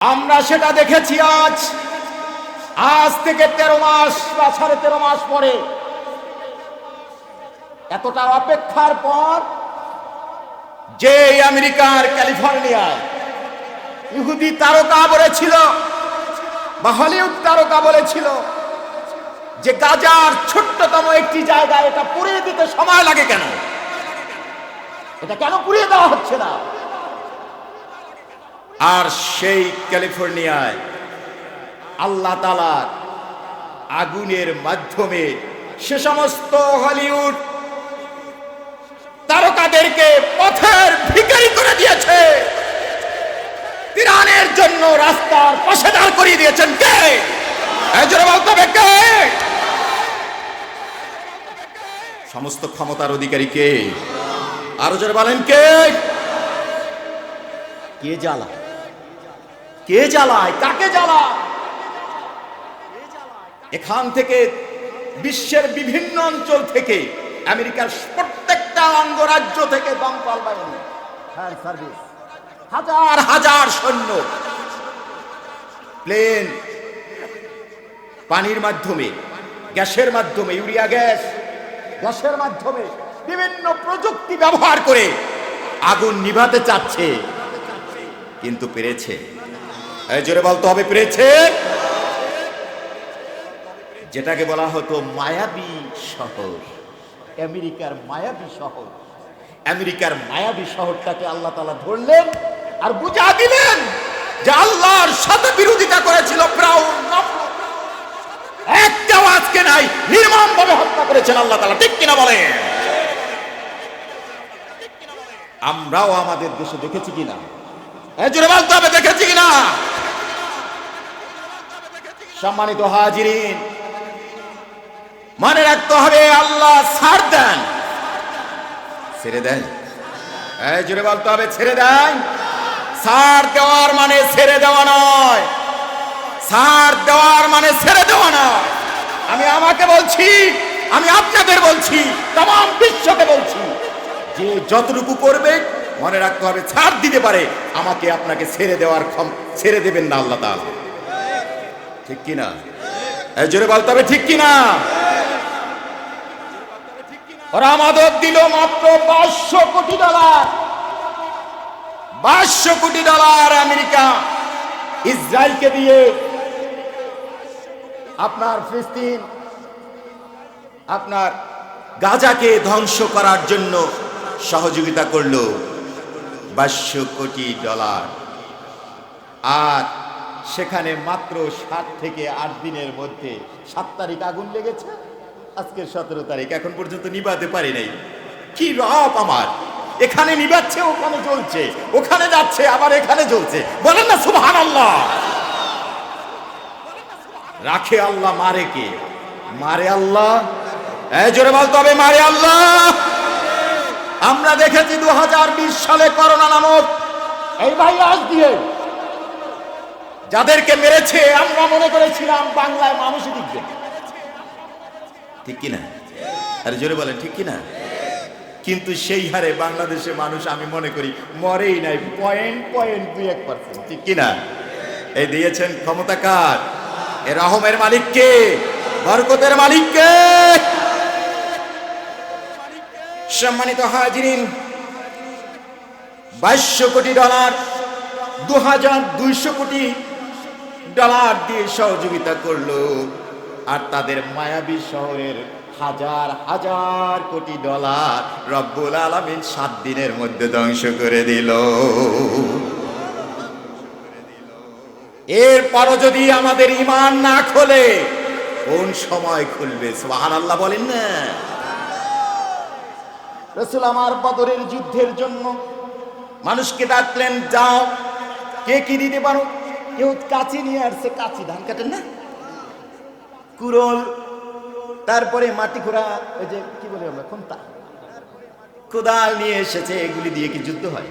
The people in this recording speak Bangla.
আমরা সেটা দেখেছি আজ। আজ থেকে তেরো মাস বা সাড়ে তেরো মাস পরে। এতটা অপেক্ষার পর যে আমেরিকার ক্যালিফোর্নিয়ায় ইহুদি তারকা বলেছিল বা হলিউড তারকা বলেছিল যে গাজার ছোট্টতম একটি জায়গায় এটা পুড়িয়ে দিতে সময় লাগে কেন? এটা কেন পুড়িয়ে দেওয়া হচ্ছে না? আর সেই ক্যালিফোর্নিয়ায় আল্লাহ তালার আগুনের মাধ্যমে সে সমস্ত হলিউড তারকাদেরকে পথের ভিখারি করে দিয়েছে। ইরানের জন্য রাস্তার পাশে দাঁড় করিয়ে দিয়েছেন কে? বলতে কে? সমস্ত ক্ষমতার অধিকারী কে? আরও জোরে বলেন কে? কে জ্বালা কে জ্বালায়? কাকে জ্বালায়? এখান থেকে বিশ্বের বিভিন্ন অঞ্চল থেকে আমেরিকার প্রত্যেকটা অঙ্গরাজ্য থেকে দমকল বাহিনী ফায়ার সার্ভিস। হাজার হাজার সৈন্য। প্লেন পানির মাধ্যমে গ্যাসের মাধ্যমে ইউরিয়া গ্যাস। গ্যাসের মাধ্যমে বিভিন্ন প্রযুক্তি ব্যবহার করে আগুন নিভাতে চাচ্ছে কিন্তু পেরেছে। এই জোরে বলতে হবে, পেরেছে? যেটাকে বলা হতো মায়াবী শহর, আমেরিকার মায়াবী শহর। আমেরিকার মায়াবী শহরটাকে আল্লাহ তালা ধরলেন আর বুঝা দিলেন যে আল্লাহর সাথে বিরোধিতা করেছিল ফ্রাউন। একটাও আজকে নাই, নির্মম ভাবে হত্যা করেছেন আল্লাহ তালা, ঠিক কিনা বলে আমরাও আমাদের দেশে দেখেছি কিনা? জোরে বলতে হবে, দেখেছি কিনা? সম্মানিত হাজিরিন, মনে রাখতে হবে আল্লাহ ছাড় দেন। ছেড়ে দেন এই জোরে বলতে হবে, ছেড়ে দেন ছাড় দেওয়ার মানে ছেড়ে দেওয়া নয়। ছাড় দেওয়ার মানে ছেড়ে দেওয়া নয়। আমি আমাকে বলছি, আমি আপনাদের বলছি তাম বিশ্বকে বলছি, যে যতটুকু করবে, মনে রাখতে হবে, ছাড় দিতে পারে। আমাকে আপনাকে ছেড়ে দেওয়ার ক্ষম, ছেড়ে দেবেন না আল্লাহ তাআলা। ঠিক কিনা? জোরে বলতে ঠিক কিনা? ওরা আমাদের দিল মাত্র বাইশশো কোটি ডলার। বাইশশো কোটি ডলার আমেরিকা ইসরায়েলকে দিয়ে। আপনার ফিলিস্তিন, আপনার গাজাকে ধ্বংস করার জন্য সহযোগিতা করল। বাইশশো কোটি ডলার। আর সেখানে মাত্র সাত থেকে আট দিনের মধ্যে সাত তারিখ আগুন লেগেছে। আজকের সতেরো তারিখ, এখন পর্যন্ত নিবাতে পারি নাই। কি রব আমার! এখানে নিবাচ্ছে, ওখানে জ্বলছে, ওখানে যাচ্ছে, আবার এখানে জ্বলছে। বলেন না সুবহান আল্লাহ রাখে আল্লাহ, মারে কে? মারে আল্লাহ? জোরে বলতে হবে, মারে আল্লাহ! আমরা দেখেছি দু হাজার বিশ সালে করোনা নামক, এই ভাই আজ দিয়ে যাদেরকে মেরেছে, আমরা মনে করেছিলাম বাংলায় মানুষই দিকবে ঠিক কিনা? আরে জোরে বলেন, ঠিক কিনা? কিন্তু সেই হারে বাংলাদেশে মানুষ, আমি মনে করি, মরেই নাই, পয়েন্ট পয়েন্ট, দুই এক পার্সেন্ট ঠিক কিনা? এই দিয়েছেন ক্ষমতা কার? এ রহমের মালিককে, বরকতের মালিককে। সম্মানিত হাজিরিন, বাইশশো কোটি ডলার দু হাজার দুইশো কোটি ডলার দিয়ে সহযোগিতা করল। আর তাদের মায়াবী শহরের হাজার হাজার কোটি ডলার রব্বুল আলমিন সাত দিনের মধ্যে ধ্বংস করে দিল। এরপরও যদি আমাদের ইমান না খোলে, কোন সময় খুলবে? সোহান আল্লাহ বলেন না। রসুল আমার বদরের যুদ্ধের জন্য মানুষকে ডাকলেন, যাও, কে কি দিতে পারো? কেউ কাচি নিয়ে আসছে, কাচি ধান কাটেন না? কুরল, তারপরে মাটি খোঁড়া, ওই যে কি বলি আমরা, খুন্তা। কোদাল নিয়ে এসেছে, এগুলি দিয়ে কি যুদ্ধ হয়?